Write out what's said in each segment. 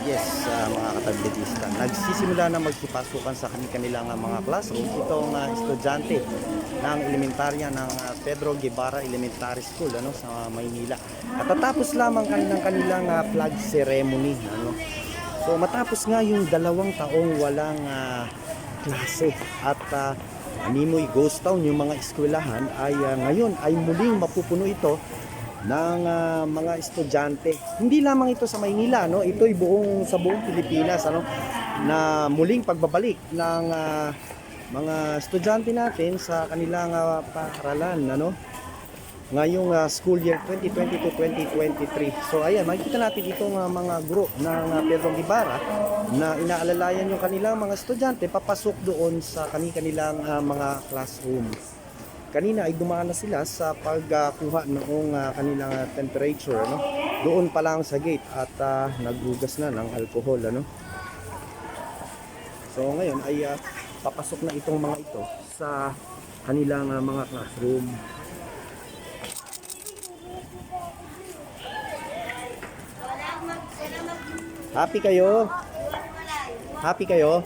Yes, ah, mga katagletista. Nagsisimula na magpapasukan sa kanilang ah, mga classroom itong ah, estudyante ng elementarya ng ah, Pedro Guevara Elementary School ano sa Maynila. Katatapos lamang kanilang kanilang ah, flag ceremony ano. So matapos nga yung dalawang taong walang ah, klase at uh, Animoy Ghost Town yung mga eskwelahan ay ah, ngayon ay muling mapupuno ito ng ah, mga estudyante. Hindi lamang ito sa Maynila, no? Ito ay buong sa buong Pilipinas, ano? Na muling pagbabalik ng ah, mga estudyante natin sa kanilang ah, paaralan, ano? Ngayong ah, school year 2022-2023. So ayan, makikita natin itong ah, mga guro ng ah, Pedro Guevara na inaalalayan yung kanilang mga estudyante papasok doon sa kanilang ah, mga classroom kanina ay dumaan na sila sa pagkuha noong ah, kanilang temperature ano doon pa lang sa gate at ah, naghugas na ng alcohol ano so ngayon ay ah, papasok na itong mga ito sa kanilang ah, mga classroom Happy kayo? Happy kayo?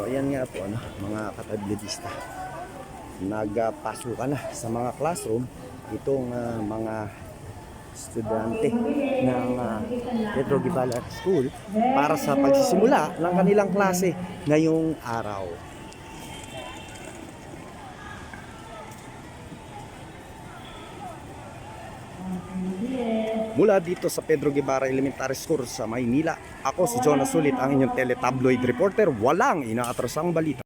So ayan nga po ano, mga katadlidista. Nagpasukan na sa mga classroom itong ah, mga estudyante ng ah, Pedro Guevara School para sa pagsisimula ng kanilang klase ngayong araw. Mula dito sa Pedro Guevara Elementary School sa Maynila, ako si Jonas Sulit, ang inyong teletabloid reporter. Walang inaatrasang balita.